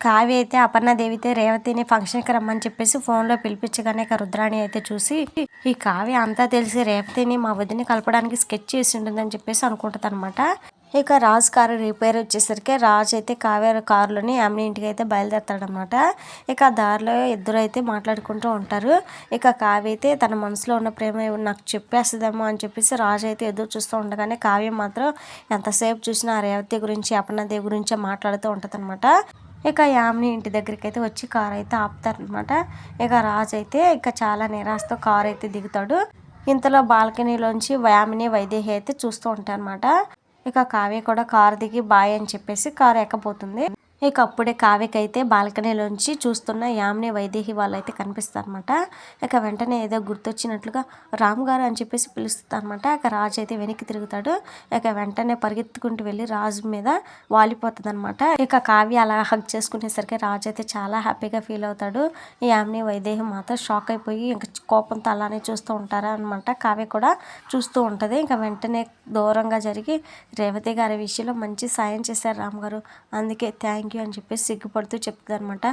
కావ్య అయితే అపర్ణాదేవి అయితే రేవతిని ఫంక్షన్కి రమ్మని చెప్పేసి ఫోన్లో పిలిపించగానే ఇక రుద్రాణి అయితే చూసి ఈ కావ్య అంతా తెలిసి రేవతిని మా వదిని కలపడానికి స్కెచ్ చేసి ఉంటుందని చెప్పేసి అనుకుంటుంది అనమాట ఇక రాజు కారు రిపేర్ వచ్చేసరికి రాజు అయితే కావేరు కారులోని ఆమె ఇంటికి అయితే బయలుదేరతాడనమాట ఇక దారిలో ఇద్దరు అయితే మాట్లాడుకుంటూ ఉంటారు. ఇక కావ్య అయితే తన మనసులో ఉన్న ప్రేమ నాకు చెప్పేస్తుందేమో అని చెప్పేసి రాజు అయితే ఎదురు చూస్తూ ఉండగానే కావ్య మాత్రం ఎంతసేపు చూసినా ఆ రేవతి గురించి అపర్ణదేవి గురించే మాట్లాడుతూ ఉంటుంది ఇక యామిని ఇంటి దగ్గరికి అయితే వచ్చి కార్ అయితే ఆపుతారనమాట ఇక రాజు అయితే ఇక చాలా నిరాశతో కార్ అయితే దిగుతాడు. ఇంతలో బాల్కనీలోంచి యామిని వైదేహి అయితే చూస్తూ ఉంటాయి అనమాట ఇక కావ్య కూడా కారు దిగి బాయ్ అని చెప్పేసి కారు ఎక్కబోతుంది ఇక అప్పుడే కావ్యకైతే బాల్కనీలోంచి చూస్తున్న యామిని వైదేహి వాళ్ళు అయితే కనిపిస్తారనమాట ఇక వెంటనే ఏదో గుర్తొచ్చినట్లుగా రామ్ గారు అని చెప్పేసి పిలుస్తుంది అనమాట ఇక రాజు అయితే వెనక్కి తిరుగుతాడు. ఇక వెంటనే పరిగెత్తుకుంటూ వెళ్ళి రాజు మీద వాలిపోతుంది అనమాట ఇక కావ్య అలా హక్ చేసుకునేసరికి రాజు అయితే చాలా హ్యాపీగా ఫీల్ అవుతాడు. ఈ యామిని వైదేహి మాత్రం షాక్ అయిపోయి ఇంకా కోపంతో అలానే చూస్తూ ఉంటారా అనమాట కావ్య కూడా చూస్తూ ఉంటుంది. ఇంకా వెంటనే దూరంగా జరిగి రేవతి గారి విషయంలో మంచి సాయం చేశారు రామ్ గారు అందుకే థ్యాంక్ యూ అని చెప్పేసి సిగ్గుపడుతూ చెప్తుంది అనమాట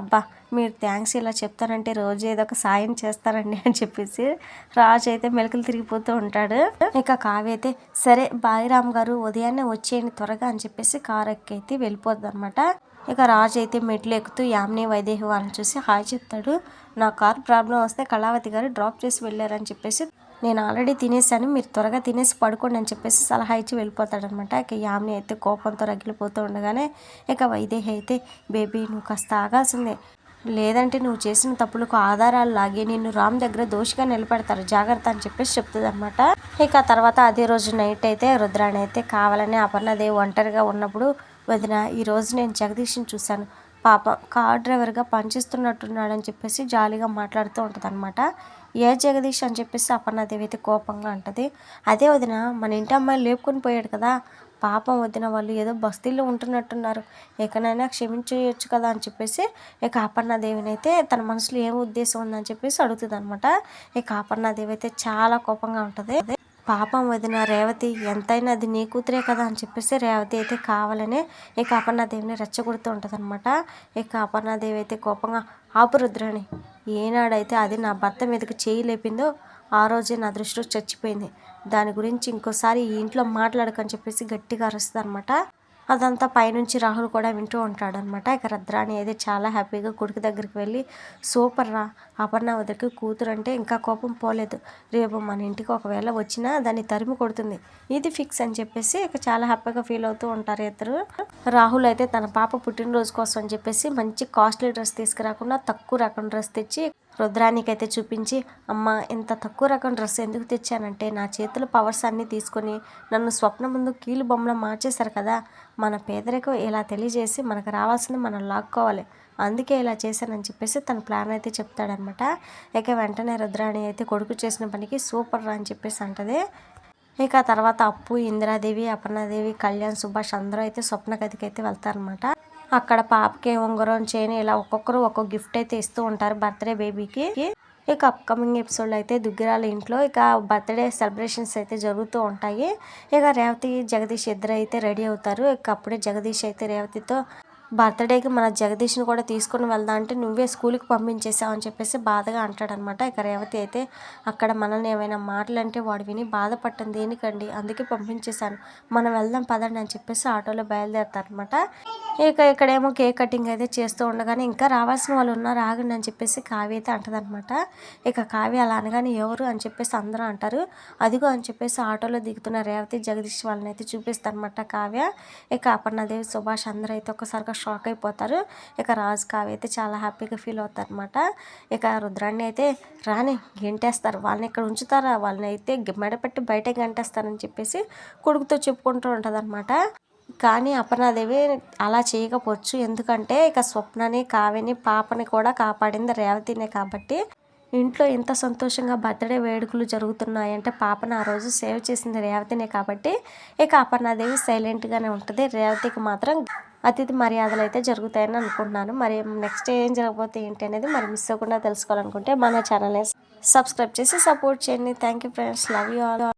అబ్బా మీరు థ్యాంక్స్ ఇలా చెప్తారంటే రోజు ఏదో ఒక సాయం చేస్తారండి అని చెప్పేసి రాజు అయితే మెలకలు తిరిగిపోతూ ఉంటాడు. ఇక కావ్య అయితే సరే బాయిరామ్ గారు ఉదయాన్నే వచ్చేయండి త్వరగా అని చెప్పేసి కారు ఎక్కి అయితే వెళ్ళిపోద్ది అనమాట ఇక రాజు అయితే మెట్లు ఎక్కుతూ యామిని వైదేహి వాళ్ళని చూసి హాయ్ చెప్తాడు. నా కార్ ప్రాబ్లం వస్తే కళావతి గారు డ్రాప్ చేసి వెళ్ళారని చెప్పేసి నేను ఆల్రెడీ తినేసాను మీరు త్వరగా తినేసి పడుకోండి అని చెప్పేసి సలహా ఇచ్చి వెళ్ళిపోతాడనమాట. ఇక యామిని అయితే కోపంతో రగిలిపోతూ ఉండగానే ఇక వైదేహి అయితే బేబీ నువ్వు కాస్త ఆగాల్సిందే. లేదంటే నువ్వు చేసిన తప్పులకు ఆధారాలు లాగి నిన్ను రామ్ దగ్గర దోషిగా నిలబెడతారు. జాగ్రత్త అని చెప్పేసి చెప్తుంది అనమాట ఇక తర్వాత అదే రోజు నైట్ అయితే రుద్రాణి అయితే కావాలని అపర్ణదేవి ఒంటరిగా ఉన్నప్పుడు వదిన ఈరోజు నేను జగదీష్ని చూశాను. పాప కార్ డ్రైవర్గా పనిచేస్తున్నట్టున్నాడని చెప్పేసి జాలీగా మాట్లాడుతూ ఉంటుంది అనమాట ఏ జగదీష్ అని చెప్పేసి అపర్ణాదేవి అయితే కోపంగా అంటది అదే వదిన మన ఇంటి అమ్మాయి లేపుకొని పోయాడు కదా. పాపం వదిన వాళ్ళు ఏదో బస్తీల్లో ఉంటున్నట్టున్నారు. ఎక్కడైనా క్షమించేయచ్చు కదా అని చెప్పేసి ఇక అపర్ణాదేవిని అయితే తన మనసులో ఏం ఉద్దేశం ఉందని చెప్పేసి అడుగుతుంది అనమాట ఇక అపర్ణాదేవి అయితే చాలా కోపంగా ఉంటుంది. పాపం వదిన రేవతి ఎంతైనా అది నీ కూతురే కదా అని చెప్పేసి రేవతి అయితే కావాలనే ఇక అపర్ణాదేవిని రెచ్చగొడుతూ ఉంటుంది అనమాట ఇక అపర్ణాదేవి అయితే కోపంగా ఆపురుద్రని ఏనాడైతే అది నా భర్త మీదకి చేయి లేపిందో ఆ రోజే నా దృష్టిలో చచ్చిపోయింది. దాని గురించి ఇంకోసారి ఈ ఇంట్లో మాట్లాడకని చెప్పేసి గట్టిగా అరుస్తుంది అనమాట అదంతా పైనుంచి రాహుల్ కూడా వింటూ ఉంటాడు అనమాట ఇక రద్రాణి అయితే చాలా హ్యాపీగా కొడుకు దగ్గరికి వెళ్ళి సూపర్ రా అపర్ణ వద్దరికి కూతురు అంటే ఇంకా కోపం పోలేదు. రేపు మన ఇంటికి ఒకవేళ వచ్చినా దాన్ని తరిమి కొడుతుంది. ఇది ఫిక్స్ అని చెప్పేసి ఇక చాలా హ్యాపీగా ఫీల్ అవుతూ ఉంటారు ఇద్దరు. రాహుల్ అయితే తన పాప పుట్టినరోజు కోసం అని చెప్పేసి మంచి కాస్ట్లీ డ్రెస్ తీసుకురాకుండా తక్కువ రకం డ్రెస్ తెచ్చి రుద్రానికైతే చూపించి అమ్మ ఇంత తక్కువ రకం డ్రెస్ ఎందుకు తెచ్చానంటే నా చేతుల పవర్స్ అన్నీ తీసుకొని నన్ను స్వప్న ముందు కీలు బొమ్మలో మార్చేశారు కదా. మన పేదరికం ఇలా తెలియజేసి మనకు రావాల్సింది మనం లాక్కోవాలి. అందుకే ఇలా చేశానని చెప్పేసి తన ప్లాన్ అయితే చెప్తాడనమాట. ఇక వెంటనే రుద్రాణి అయితే కొడుకు చేసిన పనికి సూపర్ రా అని చెప్పేసి అంటది. ఇక తర్వాత అప్పు ఇందిరాదేవి అపర్ణాదేవి కళ్యాణ్ సుభాష్ అందరూ అయితే స్వప్న గదికి అయితే వెళ్తారనమాట. అక్కడ పాపకి ఉంగరం చేయని ఇలా ఒక్కొక్కరు ఒక్కొక్క గిఫ్ట్ అయితే ఇస్తూ ఉంటారు బర్త్డే బేబీకి ఇక అప్కమింగ్ ఎపిసోడ్ అయితే దుగ్గిరాల ఇంట్లో ఇక బర్త్డే సెలబ్రేషన్స్ అయితే జరుగుతూ ఉంటాయి. ఇక రేవతి జగదీష్ ఇద్దరు అయితే రెడీ అవుతారు. ఇక అప్పుడే జగదీష్ అయితే రేవతితో బర్త్డేకి మన జగదీష్ని కూడా తీసుకుని వెళ్దా అంటే నువ్వే స్కూల్కి పంపించేసావు అని చెప్పేసి బాధగా అంటాడనమాట. ఇక రేవతి అయితే అక్కడ మనల్ని ఏమైనా మాటలు అంటే వాడు విని బాధపట్టం దేనికండి? అందుకే పంపించేశాను. మనం వెళ్దాం పదండి అని చెప్పేసి ఆటోలో బయలుదేరతారనమాట. ఇక ఇక్కడేమో కేక్ కటింగ్ అయితే చేస్తూ ఉండగానే ఇంకా రావాల్సిన వాళ్ళు ఉన్నారు ఆగండి అని చెప్పేసి కావ్య అయితే అంటదనమాట. ఇక కావ్య అలా అనగానే ఎవరు అని చెప్పేసి అందరూ అంటారు. అదిగో అని చెప్పేసి ఆటోలో దిగుతున్న రేవతి జగదీష్ వాళ్ళని అయితే చూపిస్తారనమాట కావ్య. ఇక అపర్ణదేవి సుభాష్ అందరూ అయితే ఒక్కసారిగా షాక్ అయిపోతారు ఇక రాజు కావ్య అయితే చాలా హ్యాపీగా ఫీల్ అవుతారనమాట ఇక రుద్రాన్ని అయితే రాని గెంటేస్తారు. వాళ్ళని ఇక్కడ ఉంచుతారా? వాళ్ళని అయితే మెడపెట్టి బయట గంటేస్తారని చెప్పేసి కొడుకుతో చెప్పుకుంటూ ఉంటుంది కానీ అపర్ణాదేవి అలా చేయకపోవచ్చు. ఎందుకంటే ఇక స్వప్నని కావ్యని పాపని కూడా కాపాడింది రేవతినే కాబట్టి ఇంట్లో ఎంత సంతోషంగా బర్త్డే వేడుకలు జరుగుతున్నాయంటే పాపను ఆ రోజు సేవ్ చేసింది రేవతినే కాబట్టి ఇక అపర్ణాదేవి సైలెంట్గానే ఉంటుంది. రేవతికి మాత్రం అతిథి మర్యాదలు అయితే జరుగుతాయని అనుకుంటున్నాను. మరి నెక్స్ట్ ఏం జరగబోతే ఏంటి అనేది మరి మిస్ అవ్వకుండా తెలుసుకోవాలనుకుంటే మన ఛానల్ని సబ్స్క్రైబ్ చేసి సపోర్ట్ చేయండి. Thank you friends love you all